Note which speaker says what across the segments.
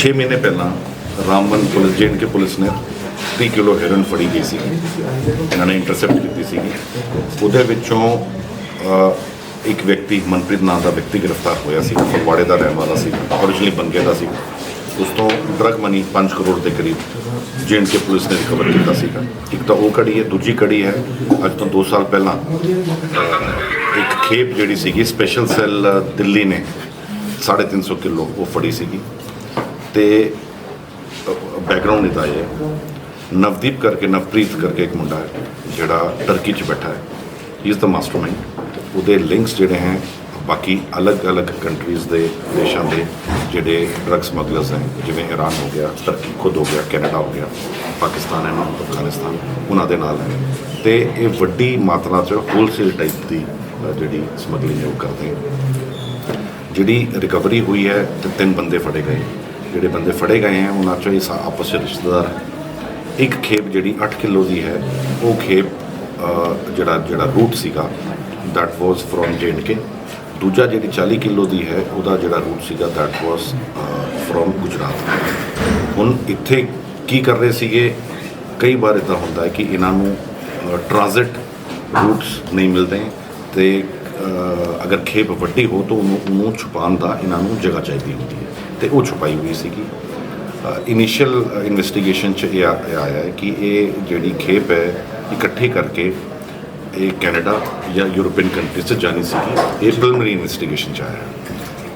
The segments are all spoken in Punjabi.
Speaker 1: 6 ਮਹੀਨੇ ਪਹਿਲਾਂ ਰਾਮਬਨ ਪੁਲਿਸ, ਜੇਨ ਕੇ ਪੁਲਿਸ ਨੇ 30 ਕਿਲੋ ਹੈਰੋਇਨ ਫੜੀ ਗਈ ਸੀ। ਇਹਨਾਂ ਨੇ ਇੰਟਰਸੈਪਟ ਕੀਤੀ ਸੀਗੀ। ਉਹਦੇ ਵਿੱਚੋਂ ਇੱਕ ਵਿਅਕਤੀ ਮਨਪ੍ਰੀਤ ਨਾਮ ਦਾ ਵਿਅਕਤੀ ਗ੍ਰਿਫਤਾਰ ਹੋਇਆ ਸੀ। ਫਗਵਾੜੇ ਦਾ ਰਹਿਣ ਵਾਲਾ ਸੀ, originally ਬੰਗੇ ਦਾ ਸੀ। ਉਸ ਤੋਂ ਡਰਗ ਮਨੀ 5 ਕਰੋੜ ਦੇ ਕਰੀਬ ਜੇਨ ਕੇ ਪੁਲਿਸ ਨੇ ਰਿਕਵਰ ਕੀਤਾ ਸੀਗਾ। ਇੱਕ ਤਾਂ ਉਹ ਕੜੀ ਹੈ, ਦੂਜੀ ਕੜੀ ਹੈ। ਅੱਜ ਤੋਂ 2 ਸਾਲ ਪਹਿਲਾਂ ਇੱਕ ਖੇਪ ਜਿਹੜੀ ਸੀਗੀ ਸਪੈਸ਼ਲ ਸੈੱਲ ਦਿੱਲੀ ਨੇ 350 ਕਿਲੋ ਉਹ ਫੜੀ ਸੀਗੀ। ਤੇ ਬੈਕਗ੍ਰਾਉਂਡ ਇਹਦਾ ਇਹ ਹੈ। ਨਵਦੀਪ ਕਰਕੇ, ਨਵਪ੍ਰੀਤ ਕਰਕੇ ਇੱਕ ਮੁੰਡਾ ਹੈ ਜਿਹੜਾ ਟਰਕੀ 'ਚ ਬੈਠਾ ਹੈ। ਹੀ ਇਜ਼ ਦਾ ਮਾਸਟਰਮਾਈਂਡ ਉਹਦੇ ਲਿੰਕਸ ਜਿਹੜੇ ਹੈ, ਬਾਕੀ ਅਲੱਗ-ਅਲੱਗ ਕੰਟਰੀਜ਼ ਦੇ ਦੇਸ਼ਾਂ ਦੇ ਜਿਹੜੇ ਡਰੱਗ ਸਮਗਲਰਸ ਹੈ, ਜਿਵੇਂ ਇਰਾਨ ਹੋ ਗਿਆ ਟਰਕੀ ਖੁਦ ਹੋ ਗਿਆ ਕੈਨੇਡਾ ਹੋ ਗਿਆ, ਪਾਕਿਸਤਾਨ ਹੈ ਨਾਲ ਅਫਗਾਨਿਸਤਾਨ, ਉਹਨਾਂ ਦੇ ਨਾਲ ਹੈ। ਤੇ ਇਹ ਵੱਡੀ ਮਾਤਰਾ 'ਚ ਹੋਲਸੇਲ ਟਾਈਪ ਦੀ ਜਿਹੜੀ ਸਮਗਲਿੰਗ ਹੈ ਉਹ ਕਰਦੇ ਜਿਹੜੀ ਰਿਕਵਰੀ ਹੋਈ ਹੈ, ਤੇ ਤਿੰਨ ਬੰਦੇ ਫੜੇ ਗਏ। ਜਿਹੜੇ ਬੰਦੇ ਫੜੇ ਗਏ ਹੈ, ਉਹਨਾਂ ਚੋਂ ਇਹ ਆਪਸ ਵਿੱਚ ਰਿਸ਼ਤੇਦਾਰ ਹੈ। ਇੱਕ ਖੇਪ ਜਿਹੜੀ 8 ਕਿਲੋ ਦੀ ਹੈ, ਉਹ ਖੇਪ ਜਿਹੜਾ ਜਿਹੜਾ ਰੂਟ ਸੀਗਾ ਦੈਟ ਵਾਸ ਫਰੋਮ ਕੇ ਦੂਜਾ ਜਿਹੜੀ 40 ਕਿਲੋ ਦੀ ਹੈ, ਉਹਦਾ ਜਿਹੜਾ ਰੂਟ ਸੀਗਾ ਦੈਟ ਵਾਸ ਫਰੋਮ ਗੁਜਰਾਤ। ਹੁਣ ਇੱਥੇ ਕੀ ਕਰ ਰਹੇ ਸੀਗੇ? ਕਈ ਵਾਰ ਇਦਾਂ ਹੁੰਦਾ ਹੈ ਕਿ ਇਹਨਾਂ ਨੂੰ ਟ੍ਰਾਂਜ਼ਿਟ ਰੂਟਸ ਨਹੀਂ ਮਿਲਦੇ ਤੇ ਅਗਰ ਖੇਪ ਵੱਡੀ ਹੋ ਤਾਂ ਉਹਨੂੰ ਉਹਨੂੰ ਛੁਪਾਉਣ ਦਾ ਇਹਨਾਂ ਨੂੰ ਜਗ੍ਹਾ ਚਾਹੀਦੀ ਹੁੰਦੀ ਹੈ। ਤੇ ਉਹ ਛੁਪਾਈ ਹੋਈ ਸੀਗੀ। ਇਨੀਸ਼ੀਅਲ ਇਨਵੈਸਟੀਗੇਸ਼ਨ ਚ ਇਹ ਆਇਆ ਹੈ ਕਿ ਇਹ ਜਿਹੜੀ ਖੇਪ ਹੈ, ਇਕੱਠੇ ਕਰਕੇ ਇਹ ਕੈਨੇਡਾ ਜਾਂ ਯੂਰੋਪੀਅਨ ਕੰਟਰੀਜ਼ 'ਚ ਜਾਣੀ ਸੀਗੀ। ਇਹ ਪ੍ਰੀਲਿਮਿਨਰੀ ਇਨਵੈਸਟੀਗੇਸ਼ਨ ਚ ਆਇਆ। ਹੈ।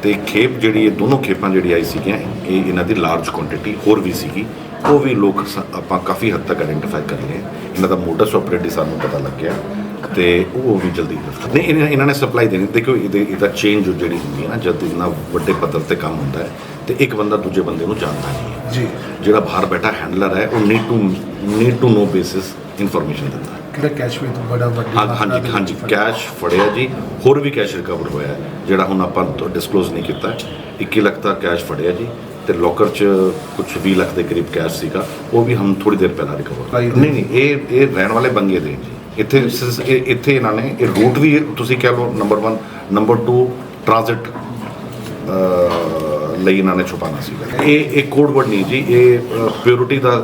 Speaker 1: ਤੇ ਖੇਪ ਜਿਹੜੀ ਇਹ ਦੋਨੋਂ ਖੇਪਾਂ ਜਿਹੜੀ ਆਈ ਸੀਗੀਆਂ, ਇਹ ਇਹਨਾਂ ਦੀ ਲਾਰਜ ਕੁਆਂਟੀਟੀ ਹੋਰ ਵੀ ਸੀਗੀ। ਉਹ ਵੀ ਲੋਕ ਸ- ਆਪਾਂ ਕਾਫੀ ਹੱਦ ਤੱਕ ਆਇਡੈਂਟੀਫਾਈ ਕਰ ਲਏ। ਇਹਨਾਂ ਦਾ ਮੋਡਸ ਆਪਰੇਟਿਵ ਸਾਨੂੰ ਪਤਾ ਲੱਗ ਗਿਆ ਤੇ ਉਹ ਵੀ ਜਲਦੀ ਗ੍ਰਿਫਤਾਰ ਨਹੀਂ ਇਹਨਾਂ ਇਹਨਾਂ ਨੇ ਸਪਲਾਈ ਦੇਣੀ। ਦੇਖੋ ਇਹਦੇ ਇਹਦਾ ਚੇਂਜ ਜਿਹੜੀ ਹੁੰਦੀ ਹੈ ਨਾ ਜਦ ਇੰਨਾ ਵੱਡੇ ਪੱਧਰ ਤੇ ਕੰਮ ਹੁੰਦਾ ਹੈ ਤੇ ਇੱਕ ਬੰਦਾ ਦੂਜੇ ਬੰਦੇ ਨੂੰ ਜਾਣਦਾ ਨਹੀਂ ਹੈ।
Speaker 2: ਜੀ।
Speaker 1: ਜਿਹੜਾ ਬਾਹਰ ਬੈਠਾ ਹੈਂਡਲਰ ਹੈ ਉਹ need to need to know basis information ਦਿੰਦਾ ਹੈ।
Speaker 2: ਕਿਹੜਾ ਕੈਸ਼ ਵੀ ਬੜਾ ਵੱਡੀ
Speaker 1: ਹਾਂਜੀ ਹਾਂਜੀ। ਕੈਸ਼ ਫੜਿਆ ਜੀ। ਹੋਰ ਵੀ ਕੈਸ਼ ਰਿਕਵਰ ਹੋਇਆ ਜਿਹੜਾ ਹੁਣ ਆਪਾਂ ਡਿਸਕਲੋਜ਼ ਨਹੀਂ ਕੀਤਾ 21 ਲੱਖ ਦਾ ਕੈਸ਼ ਫੜਿਆ ਜੀ ਤੇ ਲੋਕਰ 'ਚ ਕੁਝ 20 ਲੱਖ ਦੇ ਕਰੀਬ ਕੈਸ਼ ਸੀਗਾ। ਉਹ ਵੀ ਹਮ ਥੋੜੀ ਦੇਰ ਪਹਿਲਾਂ ਰਿਕਵਰ ਨਹੀਂ ਨਹੀਂ ਇਹ ਇਹ ਰਹਿਣ ਵਾਲੇ ਬੰਗੇ ਦੇ ਜੀ। ਇੱਥੇ ਇੱਥੇ ਇਹਨਾਂ ਨੇ ਇਹ ਰੂਟ ਵੀ ਤੁਸੀਂ ਕਹਿ ਲਓ ਨੰਬਰ 1 ਨੰਬਰ 2 ਟ੍ਰਾਂਜ਼ਿਟ ਲਈ ਇਹਨਾਂ ਨੇ ਛੁਪਾਣਾ ਸੀਗਾ ਇਹ ਇਹ ਕੋਡ ਵਰਡ ਨਹੀਂ ਜੀ ਇਹ ਪਿਓਰਿਟੀ ਦਾ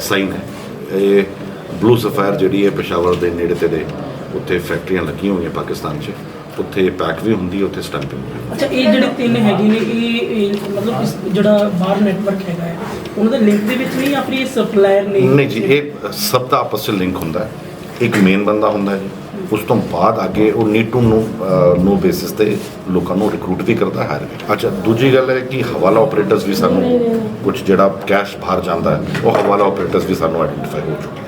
Speaker 1: ਸਾਈਨ ਹੈ। ਇਹ ਬਲੂ ਸਫਾਇਰ ਜਿਹੜੀ ਹੈ ਪਸ਼ਾਵਰ ਦੇ ਨੇੜੇ ਤੇੜੇ ਉੱਥੇ ਫੈਕਟਰੀਆਂ ਲੱਗੀਆਂ ਹੋਈਆਂ ਪਾਕਿਸਤਾਨ 'ਚ। ਉੱਥੇ ਪੈਕ ਵੀ ਹੁੰਦੀ ਹੈ ਉੱਥੇ ਸਟੈਂਪਿੰਗ
Speaker 3: ਅੱਛਾ ਇਹ ਜਿਹੜੇ ਤਿੰਨ ਹੈਗੇ ਨੇ ਇਹ ਮਤਲਬ ਇਸ ਜਿਹੜਾ ਬਾਹਰ ਨੈਟਵਰਕ ਹੈਗਾ ਹੈ ਉਹਨਾਂ ਦੇ ਲਿੰਕ ਦੇ ਵਿੱਚ ਨਹੀਂ ਇਹ ਸਪਲਾਇਰ ਨੇ।
Speaker 1: ਨਹੀਂ ਜੀ ਇਹ ਸਭ ਦਾ ਆਪਸ 'ਚ ਲਿੰਕ ਹੁੰਦਾ ਹੈ। ਇੱਕ ਮੇਨ ਬੰਦਾ ਹੁੰਦਾ ਹੈ ਉਸ ਤੋਂ ਬਾਅਦ ਅੱਗੇ ਉਹ need to know know basis ਤੇ ਲੋਕਾਂ ਨੂੰ ਰਿਕਰੂਟ ਵੀ ਕਰਦਾ ਹੈ ਅੱਛਾ ਦੂਜੀ ਗੱਲ ਹੈ ਕਿ ਹਵਾਲਾ ਆਪਰੇਟਰਸ ਵੀ ਸਾਨੂੰ ਕੁਝ ਜਿਹੜਾ ਕੈਸ਼ ਬਾਹਰ ਜਾਂਦਾ ਹੈ ਉਹ ਹਵਾਲਾ ਆਪਰੇਟਰਸ ਵੀ ਸਾਨੂੰ ਆਇਡੈਂਟੀਫਾਈ ਹੋ ਚੁੱਕੇ